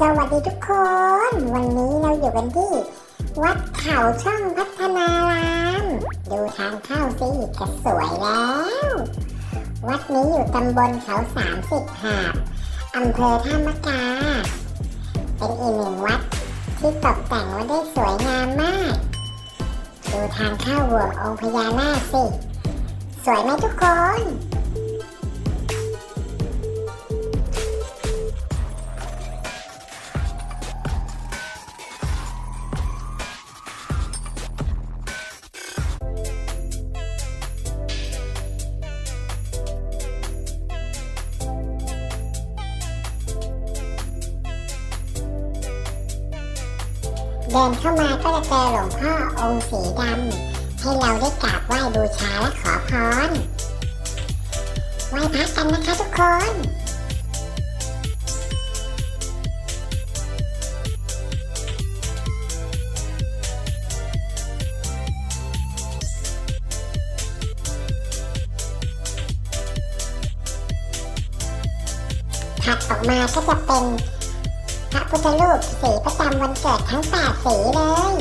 สวัสดีทุกคน วันนี้เราอยู่กันที่ วัดเขาช่องพัฒนาราม ดูทางเข้าสิจะสวยแล้ว วัดนี้อยู่ตำบลเขาสามสิบหาบอำเภอท่ามะกา เป็นอีกหนึ่งวัดที่ตกแต่งไว้ได้สวยงามมาก ดูทางเข้าห่วงองค์พญานาคสิ สวยไหมทุกคน ดินเข้ามาก็จะเจอหลวงพ่อองค์สีดำให้เราได้กราบไหว้บูชาและขอพรไหว้พระกันนะคะทุกคนถัดออกมาก็จะเป็น ระพุทธรูปสีประจำวันเกิดทั้งแปดสีเลย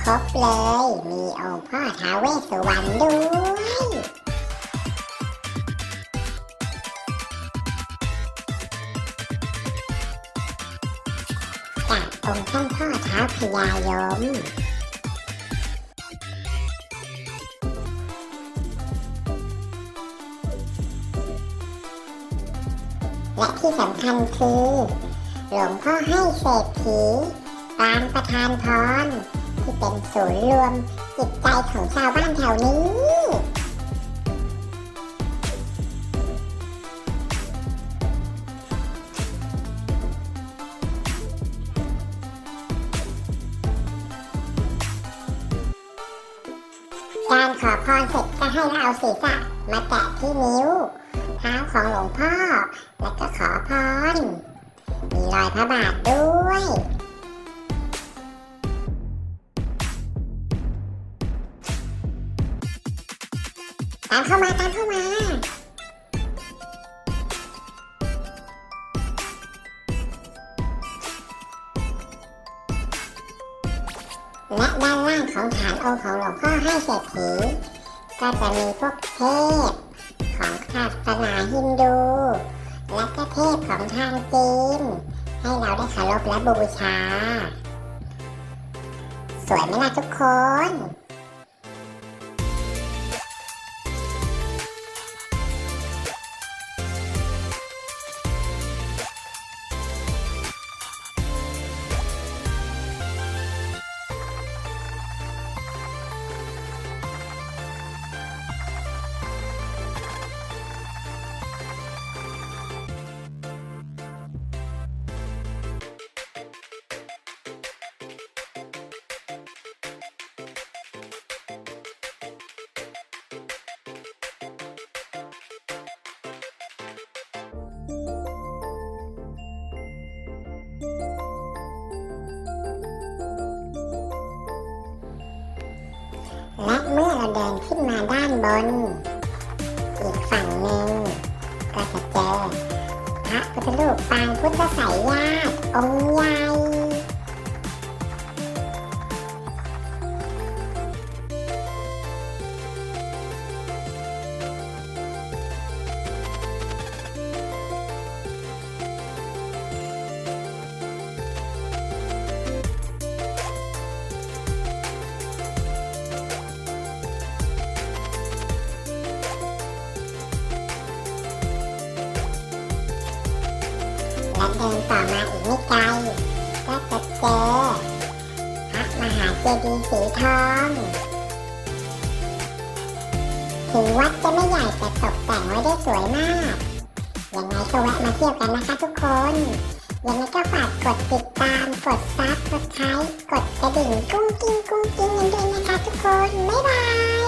ครบเลย มีองค์พ่อท้าวเวสสุวรรณด้วยจากองค์ท่านพ่อท้าวพญายม และที่สำคัญคือ หลวงพ่อให้เศรษฐีปางประธานพรที่เป็นศูนย์รวมจิตใจของชาวบ้านแถวนี้ การขอพรเสร็จก็ให้เราเอาศีรษะมาแตะที่นิ้ว เท้าของหลวงพ่อ แล้วก็ขอพร มีรอยพระบาทด้วย ตามเข้ามาตามเข้ามาและด้านล่างของฐานองค์ของหลวงพ่อให้เศรษฐีก็จะมีพวกเทพ ของศาสนาฮินดู และก็เทพของทางจีน ให้เราได้เคารพและบูชา สวยไหมล่ะทุกคน และเมื่อเราเดินขึ้นมาด้านบน อีกฝั่งหนึ่งก็จะเจอพระพุทธรูปปางพุทธสายญาติองค์ใหญ่ เดินต่อมาอีกไม่ไกล ก็จะเจอพระมหาเจดีย์สีทองถึงวัดจะไม่ใหญ่แต่ตกแต่งไว้ได้สวยมาก ยังไงก็แวะมาเที่ยวกันนะคะทุกคน ยังไงก็ฝากกดติดตาม กดซับกดไลค์กดกระดิ่งกุ้งกิ้งกุ้งกิ้งกันด้วยนะคะทุกคน บ๊ายบาย